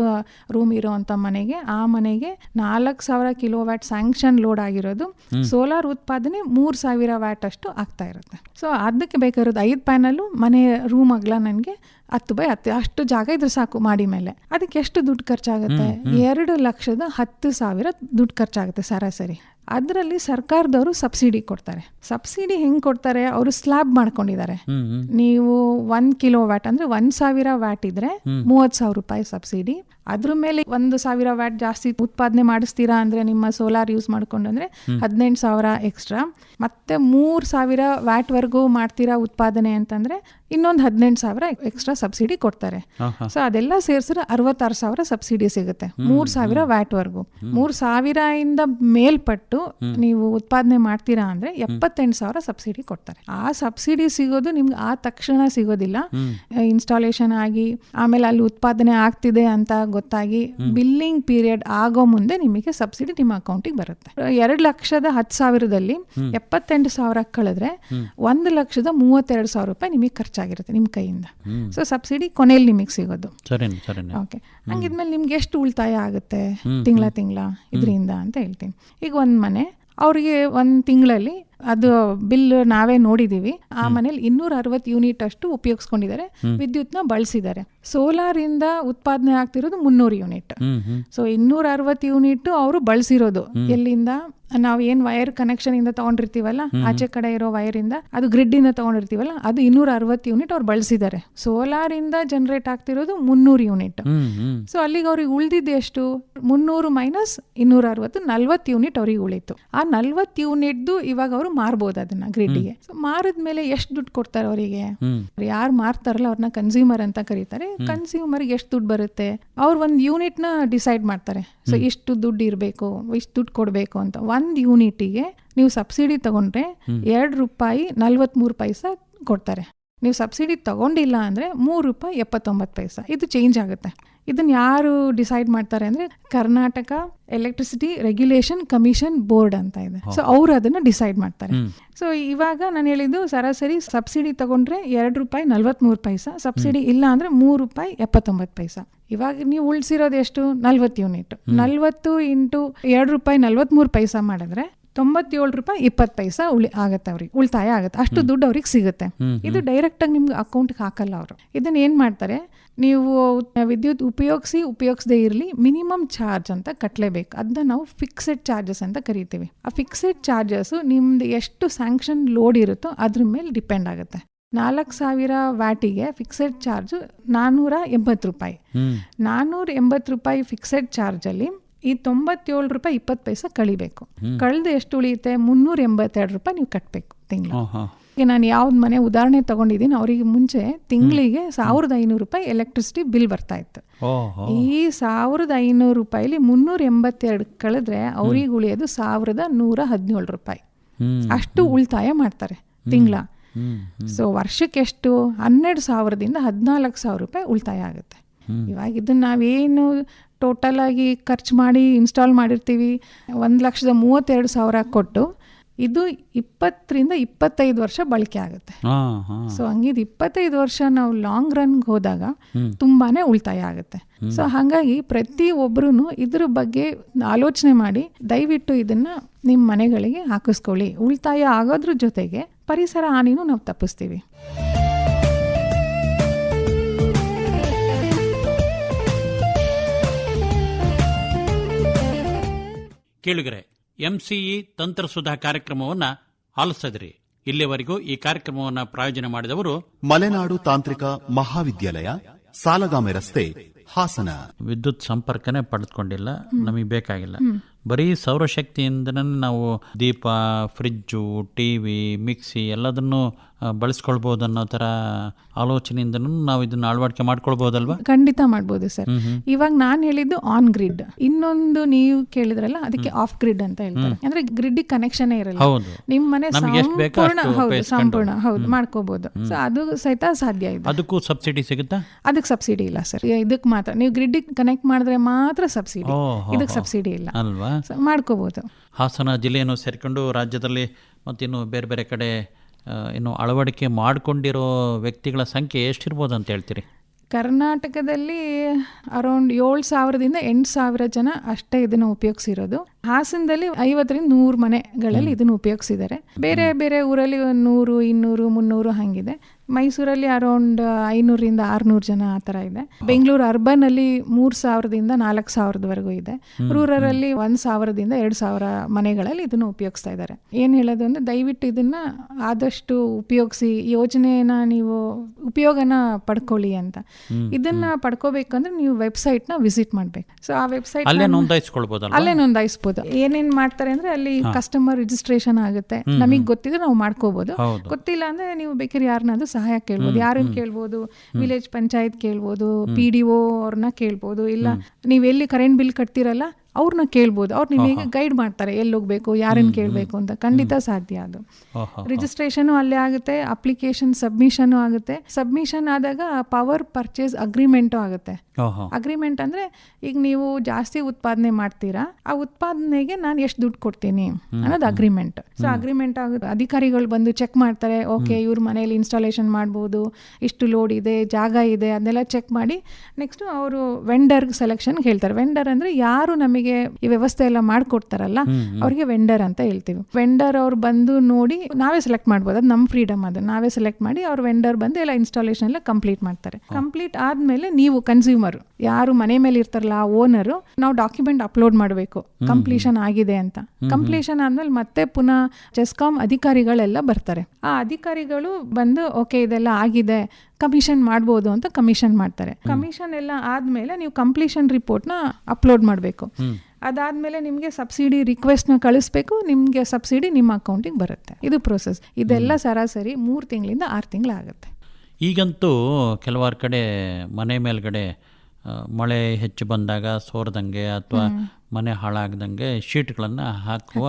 Speaker 3: ರೂಮ್ ಇರೋವಂಥ ಮನೆಗೆ. ಆ ಮನೆಗೆ ನಾಲ್ಕು ಸಾವಿರ ಕಿಲೋ ವ್ಯಾಟ್ ಸ್ಯಾಂಕ್ಷನ್ ಲೋಡ್ ಆಗಿರೋದು ಸೋಲಾರ್ ಉತ್ಪಾದನೆ ಮೂರು ಸಾವಿರ ವ್ಯಾಟ್ ಅಷ್ಟು ಆಗ್ತಾ ಇರುತ್ತೆ. ಸೊ ಅದಕ್ಕೆ ಬೇಕಾಗಿರೋದು ಐದು ಪ್ಯಾನಲ್ಲು ಮನೆ ರೂಮ್ ಅಗಲ ನನಗೆ ಹತ್ತು ಬೈ ಹತ್ತು ಅಷ್ಟು ಜಾಗ ಇದ್ರೆ ಸಾಕು ಮಾಡಿ ಮೇಲೆ. ಅದಕ್ಕೆ ಎಷ್ಟು ದುಡ್ಡು ಖರ್ಚಾಗುತ್ತೆ? ಎರಡು ಲಕ್ಷದ ಹತ್ತು ಸಾವಿರ ದುಡ್ಡು ಖರ್ಚಾಗುತ್ತೆ ಸರಾಸರಿ. ಅದರಲ್ಲಿ ಸರ್ಕಾರದವರು ಸಬ್ಸಿಡಿ ಕೊಡ್ತಾರೆ. ಸಬ್ಸಿಡಿ ಹೆಂಗೆ ಕೊಡ್ತಾರೆ? ಅವರು ಸ್ಲ್ಯಾಬ್ ಮಾಡ್ಕೊಂಡಿದ್ದಾರೆ. ನೀವು ಒನ್ ಕಿಲೋ ವ್ಯಾಟ್ ಅಂದ್ರೆ ಒಂದು ಸಾವಿರ ವ್ಯಾಟ್ ಇದ್ರೆ ಮೂವತ್ತು ಸಾವಿರ ರೂಪಾಯಿ ಸಬ್ಸಿಡಿ. ಅದ್ರ ಮೇಲೆ ಒಂದು ಸಾವಿರ ವ್ಯಾಟ್ ಜಾಸ್ತಿ ಉತ್ಪಾದನೆ ಮಾಡಿಸ್ತೀರಾ ಅಂದ್ರೆ ನಿಮ್ಮ ಸೋಲಾರ್ ಯೂಸ್ ಮಾಡ್ಕೊಂಡು ಅಂದ್ರೆ ಹದಿನೆಂಟು ಸಾವಿರ ಎಕ್ಸ್ಟ್ರಾ ಮತ್ತೆ ಮೂರ್ ಸಾವಿರ ವ್ಯಾಟ್ ವರ್ಗೂ ಮಾಡ್ತೀರಾ ಉತ್ಪಾದನೆ ಅಂತಂದ್ರೆ ಇನ್ನೊಂದು ಹದಿನೆಂಟು ಸಾವಿರ ಎಕ್ಸ್ಟ್ರಾ ಸಬ್ಸಿಡಿ ಕೊಡ್ತಾರೆ. ಸೊ ಅದೆಲ್ಲ ಸೇರ್ಸಿದ್ರೆ ಅರವತ್ತಾರು ಸಾವಿರ ಸಬ್ಸಿಡಿ ಸಿಗುತ್ತೆ. ಮೂರ್ ಸಾವಿರ ವ್ಯಾಟ್ ವರ್ಗೂ. ಮೂರ್ ಸಾವಿರ ಇಂದ ಮೇಲ್ಪಟ್ಟು ನೀವು ಉತ್ಪಾದನೆ ಮಾಡ್ತೀರಾ ಅಂದ್ರೆ ಎಪ್ಪತ್ತೆಂಟು ಸಾವಿರ ಸಬ್ಸಿಡಿ ಕೊಡ್ತಾರೆ. ಆ ಸಬ್ಸಿಡಿ ಸಿಗೋದು ನಿಮ್ಗೆ ಆ ತಕ್ಷಣ ಸಿಗೋದಿಲ್ಲ. ಇನ್ಸ್ಟಾಲೇಷನ್ ಆಗಿ ಆಮೇಲೆ ಅಲ್ಲಿ ಉತ್ಪಾದನೆ ಆಗ್ತಿದೆ ಅಂತ ಗೊತ್ತಾಗಿ ಬಿಲ್ಲಿಂಗ್ ಪೀರಿಯಡ್ ಆಗೋ ಮುಂದೆ ನಿಮಗೆ ಸಬ್ಸಿಡಿ ನಿಮ್ಮ ಅಕೌಂಟಿಗೆ ಬರುತ್ತೆ. ಎರಡು ಲಕ್ಷದ ಹತ್ತು ಸಾವಿರದಲ್ಲಿ ಎಪ್ಪತ್ತೆಂಟು ಸಾವಿರ ಕಳೆದ್ರೆ ಒಂದು ಲಕ್ಷದ ಮೂವತ್ತೆರಡು ಸಾವಿರ ರೂಪಾಯಿ ನಿಮಗೆ ಖರ್ಚಾಗಿರುತ್ತೆ ನಿಮ್ಮ ಕೈಯಿಂದ. ಸೊ ಸಬ್ಸಿಡಿ ಕೊನೆಯಲ್ಲಿ ನಿಮಗೆ ಸಿಗೋದು. ಓಕೆ ಹಂಗಿದ್ಮೇಲೆ ನಿಮ್ಗೆ ಎಷ್ಟು ಉಳಿತಾಯ ಆಗುತ್ತೆ ತಿಂಗಳ ತಿಂಗಳ ಇದರಿಂದ ಅಂತ ಹೇಳ್ತೀನಿ. ಈಗ ಒಂದು ಮನೆ ಅವ್ರಿಗೆ ಒಂದು ತಿಂಗಳಲ್ಲಿ ಅದು ಬಿಲ್ ನಾವೇ ನೋಡಿದೀವಿ. ಆ ಮನೇಲಿ ಇನ್ನೂರ ಅರವತ್ತು ಯೂನಿಟ್ ಅಷ್ಟು ಉಪಯೋಗಿಸ್ಕೊಂಡಿದ್ದಾರೆ. ವಿದ್ಯುತ್ನ ಬಳಸಿದ್ದಾರೆ. ಸೋಲಾರ್ ಇಂದ ಉತ್ಪಾದನೆ ಆಗ್ತಿರೋದು ಮುನ್ನೂರು ಯೂನಿಟ್. ಸೊ ಇನ್ನೂರ ಅರವತ್ತು ಯೂನಿಟ್ ಅವರು ಬಳಸಿರೋದು ಎಲ್ಲಿಂದ? ನಾವು ಏನ್ ವೈರ್ ಕನೆಕ್ಷನ್ ಇಂದ ತಗೊಂಡಿರ್ತೀವಲ್ಲ ಆಚೆ ಕಡೆ ಇರೋ ವೈರ್ ಇಂದ ಅದು ಗ್ರಿಡ್ ಇಂದ ತಗೊಂಡಿರ್ತೀವಲ್ಲ ಅದು ಇನ್ನೂರ ಅರವತ್ತು ಯೂನಿಟ್ ಅವ್ರು ಬಳಸಿದ್ದಾರೆ ಸೋಲಾರ್ ಇಂದ ಜನರೇಟ್ ಆಗ್ತಿರೋದು ಮುನ್ನೂರು ಯೂನಿಟ್ ಸೊ ಅಲ್ಲಿಗೆ ಅವ್ರಿಗೆ ಉಳಿದಿದ್ದು ಎಷ್ಟು? ಮುನ್ನೂರು ಮೈನಸ್ ಇನ್ನೂರ ಅರವತ್ತು ನಲ್ವತ್ತು ಯೂನಿಟ್ ಅವ್ರಿಗೆ ಉಳಿತು. ಆ ನಲ್ವತ್ತು ಯೂನಿಟ್ದು ಇವಾಗ ಅವರು ಮಾರ್ಬೋದು ಅದನ್ನ ಗ್ರಿಡ್ಗೆ ಸೊ ಮಾರಿದ್ಮೇಲೆ ಎಷ್ಟು ದುಡ್ಡು ಕೊಡ್ತಾರೆ ಅವರಿಗೆ? ಯಾರು ಮಾರ್ತಾರಲ್ಲ ಅವ್ರನ್ನ ಕನ್ಸ್ಯೂಮರ್ ಅಂತ ಕರೀತಾರೆ. ಕನ್ಸ್ಯೂಮರ್ಗೆ ಎಷ್ಟು ದುಡ್ಡು ಬರುತ್ತೆ? ಅವ್ರು ಒಂದು ಯೂನಿಟ್ನ ಡಿಸೈಡ್ ಮಾಡ್ತಾರೆ. ಸೊ ಇಷ್ಟು ದುಡ್ಡು ಇರಬೇಕು ಇಷ್ಟು ದುಡ್ಡು ಕೊಡಬೇಕು ಅಂತ. ಒಂದು ಯೂನಿಟಿಗೆ ನೀವು ಸಬ್ಸಿಡಿ ತಗೊಂಡ್ರೆ ಎರಡು ರೂಪಾಯಿ ನಲ್ವತ್ಮೂರು ಪೈಸಾ ಕೊಡ್ತಾರೆ. ನೀವು ಸಬ್ಸಿಡಿ ತಗೊಂಡಿಲ್ಲ ಅಂದರೆ ಮೂರು ರೂಪಾಯಿ ಎಪ್ಪತ್ತೊಂಬತ್ತು ಪೈಸಾ. ಇದು ಚೇಂಜ್ ಆಗುತ್ತೆ. ಇದನ್ನ ಯಾರು ಡಿಸೈಡ್ ಮಾಡ್ತಾರೆ ಅಂದ್ರೆ Karnataka electricity regulation commission board ಅಂತ ಇದೆ. ಸೊ ಅವ್ರು ಅದನ್ನ ಡಿಸೈಡ್ ಮಾಡ್ತಾರೆ. ಸೊ ಇವಾಗ ನಾನು ಹೇಳಿದ್ದು ಸರಾಸರಿ ಸಬ್ಸಿಡಿ ತಗೊಂಡ್ರೆ ಎರಡು ರೂಪಾಯಿ ನಲ್ವತ್ಮೂರು ಪೈಸಾ ಸಬ್ಸಿಡಿ ಇಲ್ಲ ಅಂದ್ರೆ ಮೂರು ರೂಪಾಯಿ ಎಪ್ಪತ್ತೊಂಬತ್ತು ಪೈಸಾ. ಇವಾಗ ನೀವು ಉಳಿಸಿರೋದು ಎಷ್ಟು? ನಲ್ವತ್ತು ಯೂನಿಟ್ ನಲ್ವತ್ತು ಇಂಟು ಎರಡು ರೂಪಾಯಿ ನಲ್ವತ್ಮೂರು ಪೈಸಾ ಮಾಡಿದ್ರೆ ತೊಂಬತ್ತೇಳು ರೂಪಾಯಿ ಇಪ್ಪತ್ತು ಪೈಸಾ ಉಳಿ ಆಗತ್ತೆ ಅವ್ರಿಗೆ. ಉಳಿತಾಯ ಆಗುತ್ತೆ. ಅಷ್ಟು ದುಡ್ಡು ಅವ್ರಿಗೆ ಸಿಗುತ್ತೆ. ಇದು ಡೈರೆಕ್ಟಾಗಿ ನಿಮ್ಗೆ ಅಕೌಂಟ್ಗೆ ಹಾಕಲ್ಲ ಅವರು. ಇದನ್ನ ಏನು ಮಾಡ್ತಾರೆ? ನೀವು ವಿದ್ಯುತ್ ಉಪಯೋಗಿಸಿ ಉಪಯೋಗಿಸದೇ ಇರಲಿ ಮಿನಿಮಮ್ ಚಾರ್ಜ್ ಅಂತ ಕಟ್ಟಲೇಬೇಕು ಅದನ್ನ ನಾವು ಫಿಕ್ಸೆಡ್ ಚಾರ್ಜಸ್ ಅಂತ ಕರಿತೀವಿ. ಆ ಫಿಕ್ಸೆಡ್ ಚಾರ್ಜಸ್ಸು ನಿಮ್ದು ಎಷ್ಟು ಸ್ಯಾಂಕ್ಷನ್ ಲೋಡ್ ಇರುತ್ತೋ ಅದ್ರ ಮೇಲೆ ಡಿಪೆಂಡ್ ಆಗುತ್ತೆ. ನಾಲ್ಕು ಸಾವಿರ ವ್ಯಾಟಿಗೆ ಫಿಕ್ಸೆಡ್ ಚಾರ್ಜು ನಾನ್ನೂರ ಎಂಬತ್ತು ರೂಪಾಯಿ.
Speaker 2: ನಾನೂರ
Speaker 3: ನಾನ್ನೂರ ಎಂಬತ್ತು ರೂಪಾಯಿ ಫಿಕ್ಸೆಡ್ ಚಾರ್ಜಲ್ಲಿ ಈ ತೊಂಬತ್ತೇಳು ರೂಪಾಯಿ ಇಪ್ಪತ್ತು ಪೈಸೆ ಕಳಿಬೇಕು. ಕಳೆದು ಎಷ್ಟು ಉಳಿಯುತ್ತೆ? ಮುನ್ನೂರ ಎಂಬತ್ತೆರಡು ರೂಪಾಯಿ ನೀವು ಕಟ್ಟಬೇಕು ತಿಂಗಳು. ಈಗ ನಾನು ಯಾವ್ದು ಮನೆ ಉದಾಹರಣೆ ತಗೊಂಡಿದ್ದೀನಿ ಅವರಿಗೆ ಮುಂಚೆ ತಿಂಗಳಿಗೆ ಸಾವಿರದ ಐನೂರು ರೂಪಾಯಿ ಎಲೆಕ್ಟ್ರಿಸಿಟಿ ಬಿಲ್ ಬರ್ತಾ ಇತ್ತು. ಈ ಸಾವಿರದ ಐನೂರು ರೂಪಾಯಿಲಿ ಮುನ್ನೂರ ಎಂಬತ್ತೆರಡು ಕಳೆದ್ರೆ ಅವ್ರಿಗೆ ಉಳಿಯೋದು ಸಾವಿರದ ನೂರ ಹದಿನೇಳು ರೂಪಾಯಿ. ಅಷ್ಟು ಉಳಿತಾಯ ಮಾಡ್ತಾರೆ ತಿಂಗಳ. ಸೊ ವರ್ಷಕ್ಕೆ ಎಷ್ಟು? ಹನ್ನೆರಡು ಸಾವಿರದಿಂದ ಹದಿನಾಲ್ಕು ಸಾವಿರ ರೂಪಾಯಿ ಉಳಿತಾಯ ಆಗುತ್ತೆ. ಇವಾಗ ಇದನ್ನ ನಾವೇನು ಟೋಟಲ್ ಆಗಿ ಖರ್ಚು ಮಾಡಿ ಇನ್ಸ್ಟಾಲ್ ಮಾಡಿರ್ತೀವಿ. ಒಂದು ಲಕ್ಷದ ಮೂವತ್ತೆರಡು ಸಾವಿರ ಕೊಟ್ಟು ಇದು ಇಪ್ಪತ್ತರಿಂದ ಇಪ್ಪತ್ತೈದು ವರ್ಷ ಬಳಕೆ ಆಗುತ್ತೆ.
Speaker 2: ಹಾ ಹಾ.
Speaker 3: ಸೊ ಹಂಗಿದ್ ಇಪ್ಪತ್ತೈದು ವರ್ಷ ನಾವು ಲಾಂಗ್ ರನ್ಗೆ ಹೋದಾಗ ತುಂಬಾನೇ ಉಳಿತಾಯ ಆಗುತ್ತೆ. ಸೊ ಹಾಗಾಗಿ ಪ್ರತಿ ಒಬ್ರು ಇದ್ರ ಬಗ್ಗೆ ಆಲೋಚನೆ ಮಾಡಿ ದಯವಿಟ್ಟು ಇದನ್ನ ನಿಮ್ಮ ಮನೆಗಳಿಗೆ ಹಾಕಿಸ್ಕೊಳ್ಳಿ. ಉಳಿತಾಯ ಆಗೋದ್ರ ಜೊತೆಗೆ ಪರಿಸರ ಹಾನಿನೂ ನಾವು ತಪ್ಪಿಸ್ತೀವಿ.
Speaker 2: ಕೇಳುಗರೆ ಎಂಸಿಇ ತಂತ್ರಸುಧಾ ಕಾರ್ಯಕ್ರಮವನ್ನ ಆಲಿಸಿದ್ರಿ. ಇಲ್ಲಿವರೆಗೂ ಈ ಕಾರ್ಯಕ್ರಮವನ್ನು ಪ್ರಾಯೋಜನೆ ಮಾಡಿದವರು
Speaker 4: ಮಲೆನಾಡು ತಾಂತ್ರಿಕ ಮಹಾವಿದ್ಯಾಲಯ ಸಾಲಗಾಮೆ ರಸ್ತೆ ಹಾಸನ.
Speaker 2: ವಿದ್ಯುತ್ ಸಂಪರ್ಕನೇ ಪಡೆದುಕೊಂಡಿಲ್ಲ ನಮಗೆ ಬೇಕಾಗಿಲ್ಲ. ಬರೀ ಸೌರಶಕ್ತಿಯಿಂದನೇ ನಾವು ದೀಪ ಫ್ರಿಜ್ಜು ಟಿವಿ ಮಿಕ್ಸಿ ಎಲ್ಲದನ್ನು ಬಳಸ್ಕೊಳ್ಬೋದು ಅನ್ನೋ ತರ ಆಲೋಚನೆಯಿಂದನೂ ನಾವು ಇದನ್ನ ಅಳವಡಿಕೆ ಮಾಡ್ಕೊಳ್ಬೋದಲ್ವಾ?
Speaker 3: ಖಂಡಿತ ಮಾಡ್ಬೋದು ಸರ್. ಇವಾಗ ನಾನು ಹೇಳಿದ್ದು ಆನ್ ಗ್ರಿಡ್ ಇನ್ನೊಂದು ನೀವು ಕೇಳಿದ್ರಲ್ಲ ಅದಕ್ಕೆ ಆಫ್ ಗ್ರಿಡ್ ಅಂತ ಹೇಳ್ತಾರೆ. ಅಂದ್ರೆ ಗ್ರಿಡ್ ಕನೆಕ್ಷನ್ ಇರಲ್ಲ. ನಿಮ್ ಮನೆ ಸಂಪೂರ್ಣ ಹೌದು ಸಂಪೂರ್ಣ ಹೌದು ಮಾಡ್ಕೋಬಹುದು ಸೊ ಅದು ಸಹಿತ ಸಾಧ್ಯ ಇದೆ.
Speaker 2: ಅದಕ್ಕೂ ಸಬ್ಸಿಡಿ ಸಿಗುತ್ತಾ?
Speaker 3: ಅದಕ್ಕೆ ಸಬ್ಸಿಡಿ ಇಲ್ಲ ಸರ್. ಇದಕ್ಕೆ ಮಾತ್ರ. ನೀವು ಗ್ರಿಡ್ ಕನೆಕ್ಟ್ ಮಾಡಿದ್ರೆ ಮಾತ್ರ ಸಬ್ಸಿಡಿ ಇದಕ್ಕೆ ಸಬ್ಸಿಡಿ ಇಲ್ಲ.
Speaker 2: ಅಲ್ವಾ?
Speaker 3: ಸೊ ಮಾಡ್ಕೋಬೋದು.
Speaker 2: ಹಾಸನ ಜಿಲ್ಲೆಯನ್ನು ಸೇರಿಕೊಂಡು ರಾಜ್ಯದಲ್ಲಿ ಮತ್ತಿನ್ನು ಬೇರೆ ಬೇರೆ ಕಡೆ ಇನ್ನು ಅಳವಡಿಕೆ ಮಾಡಿಕೊಂಡಿರೋ ವ್ಯಕ್ತಿಗಳ ಸಂಖ್ಯೆ ಎಷ್ಟಿರ್ಬೋದು ಅಂತ ಹೇಳ್ತೀರಿ?
Speaker 3: ಕರ್ನಾಟಕದಲ್ಲಿ ಅರೌಂಡ್ ಏಳು ಸಾವಿರದಿಂದ ಎಂಟು ಸಾವಿರ ಜನ ಅಷ್ಟೇ ಇದನ್ನು ಉಪಯೋಗಿಸಿರೋದು. ಹಾಸನದಲ್ಲಿ ಐವತ್ತರಿಂದ ನೂರು ಮನೆಗಳಲ್ಲಿ ಇದನ್ನು ಉಪಯೋಗಿಸಿದ್ದಾರೆ. ಬೇರೆ ಬೇರೆ ಊರಲ್ಲಿ ಒಂದು ನೂರು ಇನ್ನೂರು ಮುನ್ನೂರು ಹಂಗಿದೆ. ಮೈಸೂರಲ್ಲಿ ಅರೌಂಡ್ ಐನೂರಿಂದ ಆರುನೂರು ಜನ ಆ ಥರ ಇದೆ. ಬೆಂಗಳೂರು ಅರ್ಬನ್ ಅಲ್ಲಿ ಮೂರು ಸಾವಿರದಿಂದ ನಾಲ್ಕು ಸಾವಿರದವರೆಗೂ ಇದೆ. ರೂರರಲ್ಲಿ ಒಂದು ಸಾವಿರದಿಂದ ಎರಡು ಸಾವಿರ ಮನೆಗಳಲ್ಲಿ ಇದನ್ನು ಉಪಯೋಗಿಸ್ತಾ ಇದ್ದಾರೆ. ಏನು ಹೇಳೋದು ಅಂದರೆ ದಯವಿಟ್ಟು ಇದನ್ನು ಆದಷ್ಟು ಉಪಯೋಗಿಸಿ ಯೋಜನೆನ ನೀವು ಉಪಯೋಗನ ಪಡ್ಕೊಳ್ಳಿ ಅಂತ. ಇದನ್ನ ಪಡ್ಕೋಬೇಕಂದ್ರೆ ನೀವು ವೆಬ್ಸೈಟ್ನ ವಿಸಿಟ್ ಮಾಡಬೇಕು. ಸೊ ಆ ವೆಬ್ಸೈಟ್
Speaker 2: ಅಲ್ಲೇ
Speaker 3: ನೋಂದಾಯಿಸ್ಬೋದು. ಏನೇನ್ ಮಾಡ್ತಾರೆ ಅಂದ್ರೆ ಅಲ್ಲಿ ಕಸ್ಟಮರ್ ರಿಜಿಸ್ಟ್ರೇಷನ್ ಆಗುತ್ತೆ. ನಮಗೆ ಗೊತ್ತಿದ್ರೆ ನಾವು ಮಾಡ್ಕೋಬಹುದು
Speaker 2: ಹೌದು.
Speaker 3: ಗೊತ್ತಿಲ್ಲ ಅಂದ್ರೆ ನೀವು ಬೇಕಾದ್ರೆ ಯಾರನ್ನಾದ್ರೂ ಸಹಾಯ ಕೇಳ್ಬೋದು ಯಾರನ್ನ ಕೇಳ್ಬೋದು ವಿಲೇಜ್ ಪಂಚಾಯತ್ ಕೇಳ್ಬೋದು ಪಿ ಡಿ ಒ ಅವ್ರನ್ನ ಕೇಳ್ಬೋದು ಇಲ್ಲ ನೀವು ಎಲ್ಲಿ ಕರೆಂಟ್ ಬಿಲ್ ಕಟ್ತಿರಲ್ಲ ಅವ್ರನ್ನ ಕೇಳ್ಬೋದು. ಅವ್ರು ನಿಮಗೆ ಗೈಡ್ ಮಾಡ್ತಾರೆ? ಎಲ್ಲಿ ಹೋಗ್ಬೇಕು ಯಾರನ್ನು ಕೇಳಬೇಕು ಅಂತ? ಖಂಡಿತ ಸಾಧ್ಯ ಅದು. ರಿಜಿಸ್ಟ್ರೇಷನು ಅಲ್ಲೇ ಆಗುತ್ತೆ. ಅಪ್ಲಿಕೇಶನ್ ಸಬ್ಮಿಷನ್ ಆಗುತ್ತೆ. ಸಬ್ಮಿಷನ್ ಆದಾಗ ಪವರ್ ಪರ್ಚೇಸ್ ಅಗ್ರಿಮೆಂಟು ಆಗುತ್ತೆ. ಅಗ್ರಿಮೆಂಟ್ ಅಂದ್ರೆ ಈಗ ನೀವು ಜಾಸ್ತಿ ಉತ್ಪಾದನೆ ಮಾಡ್ತೀರಾ? ಆ ಉತ್ಪಾದನೆಗೆ ನಾನು ಎಷ್ಟು ದುಡ್ಡು ಕೊಡ್ತೀನಿ ಅನ್ನೋದು ಅಗ್ರಿಮೆಂಟ್ ಸೊ ಅಗ್ರಿಮೆಂಟ್ ಆಗುತ್ತೆ. ಅಧಿಕಾರಿಗಳು ಬಂದು ಚೆಕ್ ಮಾಡ್ತಾರೆ. ಓಕೆ ಇವ್ರ ಮನೇಲಿ ಇನ್ಸ್ಟಾಲೇಷನ್ ಮಾಡ್ಬೋದು. ಇಷ್ಟು ಲೋಡ್ ಇದೆ ಜಾಗ ಇದೆ ಅದನ್ನೆಲ್ಲ ಚೆಕ್ ಮಾಡಿ. ನೆಕ್ಸ್ಟ್ ಅವರು ವೆಂಡರ್ ಸೆಲೆಕ್ಷನ್ ಹೇಳ್ತಾರೆ. ವೆಂಡರ್ ಅಂದ್ರೆ ಯಾರು ನಮಗೆ ಈ ವ್ಯವಸ್ಥೆ ಎಲ್ಲ ಮಾಡಿಕೊಡ್ತಾರಲ್ಲ ಅವ್ರಿಗೆ ವೆಂಡರ್ ಅಂತ ಹೇಳ್ತೀವಿ. ವೆಂಡರ್ ಅವ್ರು ಬಂದು ನೋಡಿ ನಾವೇ ಸೆಲೆಕ್ಟ್ ಮಾಡ್ಬೋದು. ಅದು ನಮ್ಮ ಫ್ರೀಡಮ್ ಅದು. ನಾವೇ ಸೆಲೆಕ್ಟ್ ಮಾಡಿ ಅವ್ರ ವೆಂಡರ್ ಬಂದು ಎಲ್ಲ ಇನ್ಸ್ಟಾಲೇಷನ್ ಎಲ್ಲ ಕಂಪ್ಲೀಟ್ ಮಾಡ್ತಾರೆ. ಕಂಪ್ಲೀಟ್ ಆದ್ಮೇಲೆ ನೀವು ಕನ್ಸ್ಯೂಮರ್ ಯಾರು ಮನೆ ಮೇಲೆ ಇರ್ತಾರಲ್ಲ ಆ ಓನರು ನಾವು ಡಾಕ್ಯುಮೆಂಟ್ ಅಪ್ಲೋಡ್ ಮಾಡಬೇಕು. ಕಂಪ್ಲೀಷನ್ ಆಗಿದೆ ಅಂತ. ಕಂಪ್ಲೀಷನ್ ಆದ್ಮೇಲೆ ಮತ್ತೆ ಪುನಃ ಚೆಸ್ಕಾಮ್ ಅಧಿಕಾರಿಗಳೆಲ್ಲ ಬರ್ತಾರೆ. ಆ ಅಧಿಕಾರಿಗಳು ಬಂದು ಓಕೆ ಇದೆಲ್ಲ ಆಗಿದೆ. ಕಮಿಷನ್ ಮಾಡ್ಬೋದು ಅಂತ ಕಮಿಷನ್ ಮಾಡ್ತಾರೆ. ಕಮಿಷನ್ ಎಲ್ಲ ಆದ್ಮೇಲೆ ನೀವು ಕಂಪ್ಲೀಷನ್ ರಿಪೋರ್ಟ್ನ ಅಪ್ಲೋಡ್ ಮಾಡಬೇಕು. ಅದಾದ್ಮೇಲೆ ನಿಮಗೆ ಸಬ್ಸಿಡಿ ರಿಕ್ವೆಸ್ಟ್ನ ಕಳಿಸ್ಬೇಕು ನಿಮಗೆ ಸಬ್ಸಿಡಿ ನಿಮ್ಮ ಅಕೌಂಟಿಗೆ ಬರುತ್ತೆ. ಇದು ಪ್ರೋಸೆಸ್ ಇದೆಲ್ಲ ಸರಾಸರಿ ಮೂರು ತಿಂಗಳಿಂದ ಆರು ತಿಂಗಳಾಗುತ್ತೆ.
Speaker 2: ಈಗಂತೂ ಕೆಲವಾರು ಕಡೆ ಮನೆ ಮೇಲ್ಗಡೆ ಮಳೆ ಹೆಚ್ಚು ಬಂದಾಗ ಸೋರ್ದಂಗೆ ಅಥವಾ ಮನೆ ಹಾಳಾಗ್ದಂಗೆ ಶೀಟ್ಗಳನ್ನು ಹಾಕುವ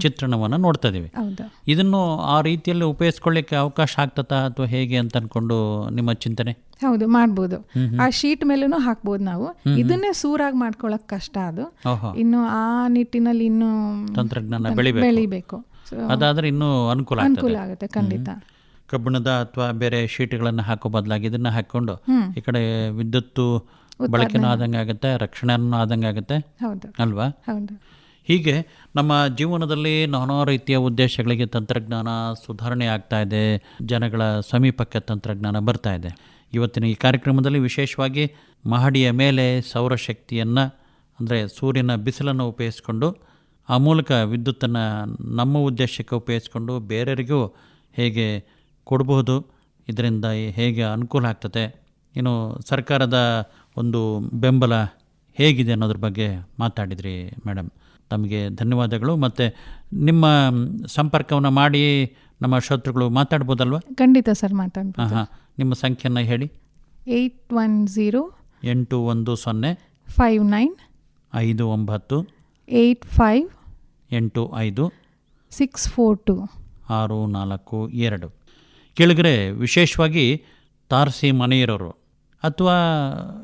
Speaker 2: ಚಿತ್ರಣವನ್ನು ನೋಡ್ತಾ ಇದೀವಿ
Speaker 3: ಹೌದು.
Speaker 2: ಇದನ್ನು ಆ ರೀತಿಯಲ್ಲಿ ಉಪಯೋಗಿಸ್ಕೊಳ್ಳಿಕ್ಕೆ ಅವಕಾಶ ಆಗ್ತದಾ ಅಥವಾ ಹೇಗೆ ಅಂತ ಅನ್ಕೊಂಡು ನಿಮ್ಮ ಚಿಂತನೆ?
Speaker 3: ಹೌದು ಮಾಡ್ಬೋದು. ಆ ಶೀಟ್ ಮೇಲೂ ಹಾಕ್ಬೋದು ನಾವು. ಇದನ್ನೇ ಸೂರಾಗಿ ಮಾಡ್ಕೊಳಕ್ ಕಷ್ಟ ಅದು. ಇನ್ನು ಆ ನಿಟ್ಟಿನಲ್ಲಿ ಇನ್ನು
Speaker 2: ತಂತ್ರಜ್ಞಾನ ಬೆಳಿಬೇಕು. ಅದಾದ್ರೆ ಇನ್ನು ಅನುಕೂಲ
Speaker 3: ಅನುಕೂಲ ಆಗುತ್ತೆ ಖಂಡಿತ.
Speaker 2: ಕಬ್ಬಿಣದ ಅಥವಾ ಬೇರೆ ಶೀಟ್ಗಳನ್ನು ಹಾಕೋ ಬದಲಾಗಿ ಇದನ್ನ ಹಾಕೊಂಡು ಈ ಕಡೆ ವಿದ್ಯುತ್ತು ಬಳಕೆನೂ ಆದಂಗೆ ಆಗುತ್ತೆ ರಕ್ಷಣೆನೂ ಆದಂಗೆ ಆಗುತ್ತೆ. ಅಲ್ವಾ? ಹೀಗೆ ನಮ್ಮ ಜೀವನದಲ್ಲಿ ನಾನಾ ರೀತಿಯ ಉದ್ದೇಶಗಳಿಗೆ ತಂತ್ರಜ್ಞಾನ ಸುಧಾರಣೆ ಆಗ್ತಾ ಇದೆ. ಜನಗಳ ಸಮೀಪಕ್ಕೆ ತಂತ್ರಜ್ಞಾನ ಬರ್ತಾ ಇದೆ. ಇವತ್ತಿನ ಈ ಕಾರ್ಯಕ್ರಮದಲ್ಲಿ ವಿಶೇಷವಾಗಿ ಮಹಡಿಯ ಮೇಲೆ ಸೌರಶಕ್ತಿಯನ್ನು ಅಂದರೆ ಸೂರ್ಯನ ಬಿಸಿಲನ್ನು ಉಪಯೋಗಿಸ್ಕೊಂಡು ಆ ಮೂಲಕ ವಿದ್ಯುತ್ತನ್ನು ನಮ್ಮ ಉದ್ದೇಶಕ್ಕೆ ಉಪಯೋಗಿಸ್ಕೊಂಡು ಬೇರೆಯವರಿಗೂ ಹೇಗೆ ಕೊಡಬಹುದು ಇದರಿಂದ ಹೇಗೆ ಅನುಕೂಲ ಆಗ್ತದೆ ಏನು ಸರ್ಕಾರದ ಒಂದು ಬೆಂಬಲ ಹೇಗಿದೆ ಅನ್ನೋದ್ರ ಬಗ್ಗೆ ಮಾತಾಡಿದ್ರಿ ಮೇಡಮ್. ತಮಗೆ ಧನ್ಯವಾದಗಳು. ಮತ್ತು ನಿಮ್ಮ ಸಂಪರ್ಕವನ್ನು ಮಾಡಿ ನಮ್ಮ ಶ್ರೋತೃಗಳು ಮಾತಾಡ್ಬೋದಲ್ವಾ?
Speaker 3: ಖಂಡಿತ ಸರ್ ಮಾತಾಡ್ಬೋದು.
Speaker 2: ಹಾಂ ಹಾಂ ನಿಮ್ಮ ಸಂಖ್ಯೆಯನ್ನು ಹೇಳಿ.
Speaker 3: ಏಯ್ಟ್ ಒನ್ ಝೀರೋ
Speaker 2: ಎಂಟು ಒಂದು ಸೊನ್ನೆ
Speaker 3: ಫೈವ್ ನೈನ್
Speaker 2: ಐದು ಒಂಬತ್ತು
Speaker 3: ಏಯ್ಟ್ ಫೈವ್
Speaker 2: ಎಂಟು ಐದು
Speaker 3: ಸಿಕ್ಸ್ ಫೋರ್ ಟು
Speaker 2: ಆರು ನಾಲ್ಕು ಎರಡು. ಕೆಳಗರೆ ವಿಶೇಷವಾಗಿ ತಾರಸಿ ಮನೆ ಇರೋರು ಅಥವಾ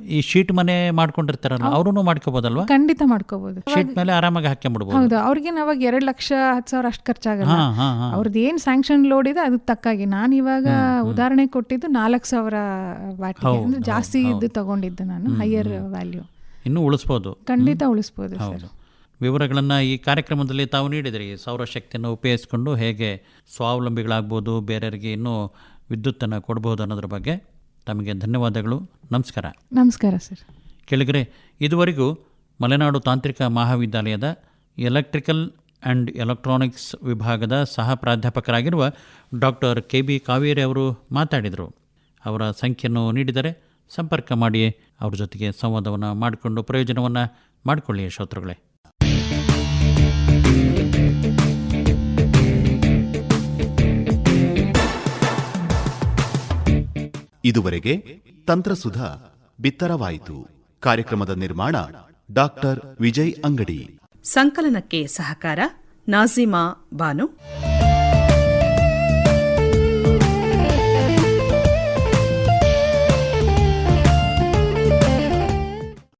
Speaker 2: ಈ ಶೀಟ್ ಮನೆ ಮಾಡ್ಕೊಂಡಿರ್ತಾರಲ್ಲ ಅವ್ರೂ ಮಾಡ್ಕೋಬಹುದಲ್ವಾ
Speaker 3: ಖಂಡಿತ ಮಾಡ್ಕೋಬಹುದು
Speaker 2: ಶೀಟ್ ಮೇಲೆ ಆರಾಮಾಗಿ ಹಾಕಿ
Speaker 3: ಹೌದು ಅವ್ರಿಗೆ ಅವಾಗ ಎರಡು ಲಕ್ಷ ಹತ್ತು ಸಾವಿರ ಅಷ್ಟು ಖರ್ಚಾಗಲ್ಲ. ಅವ್ರದ್ದು ಏನು ಸ್ಯಾಂಕ್ಷನ್ ಲೋಡ್ ಇದೆ ಅದಕ್ಕೆ ತಕ್ಕಾಗಿ ನಾನು ಇವಾಗ ಉದಾಹರಣೆ ಕೊಟ್ಟಿದ್ದು ನಾಲ್ಕು ಸಾವಿರ ವ್ಯಾಟ್ ಅಂದ್ರೆ ಜಾಸ್ತಿ ಇದ್ದು ತಗೊಂಡಿದ್ದು ನಾನು ಹೈಯರ್ ವ್ಯಾಲ್ಯೂ
Speaker 2: ಇನ್ನು ಉಳಿಸ್ಬೋದು.
Speaker 3: ಖಂಡಿತ ಉಳಿಸ್ಬೋದು
Speaker 2: ಹೌದು. ವಿವರಗಳನ್ನು ಈ ಕಾರ್ಯಕ್ರಮದಲ್ಲಿ ತಾವು ನೀಡಿದಿರಿ. ಸೌರಶಕ್ತಿಯನ್ನು ಉಪಯೋಗಿಸ್ಕೊಂಡು ಹೇಗೆ ಸ್ವಾವಲಂಬಿಗಳಾಗ್ಬೋದು ಬೇರೆಯವರಿಗೆ ಇನ್ನೂ ವಿದ್ಯುತ್ತನ್ನು ಕೊಡ್ಬೋದು ಅನ್ನೋದ್ರ ಬಗ್ಗೆ. ತಮಗೆ ಧನ್ಯವಾದಗಳು. ನಮಸ್ಕಾರ.
Speaker 3: ನಮಸ್ಕಾರ ಸರ್.
Speaker 2: ಕೆಳಗರೆ ಇದುವರೆಗೂ ಮಲೆನಾಡು ತಾಂತ್ರಿಕ ಮಹಾವಿದ್ಯಾಲಯದ ಎಲೆಕ್ಟ್ರಿಕಲ್ ಆ್ಯಂಡ್ ಎಲೆಕ್ಟ್ರಾನಿಕ್ಸ್ ವಿಭಾಗದ ಸಹ ಪ್ರಾಧ್ಯಾಪಕರಾಗಿರುವ ಡಾಕ್ಟರ್ ಕೆ ಬಿ ಕಾವೇರಿ ಅವರು ಮಾತಾಡಿದರು. ಅವರ ಸಂಖ್ಯೆಯನ್ನು ನೀಡಿದರೆ ಸಂಪರ್ಕ ಮಾಡಿ ಅವ್ರ ಜೊತೆಗೆ ಸಂವಾದವನ್ನು ಮಾಡಿಕೊಂಡು ಪ್ರಯೋಜನವನ್ನು ಮಾಡಿಕೊಳ್ಳಿ ಶ್ರೋತೃಗಳೇ.
Speaker 4: ಇದುವರೆಗೆ ತಂತ್ರಸುಧಾ ಬಿತ್ತರವಾಯಿತು. ಕಾರ್ಯಕ್ರಮದ ನಿರ್ಮಾಣ ಡಾಕ್ಟರ್ ವಿಜಯ್ ಅಂಗಡಿ.
Speaker 5: ಸಂಕಲನಕ್ಕೆ ಸಹಕಾರ ನಾಜಿಮಾ ಬಾನು.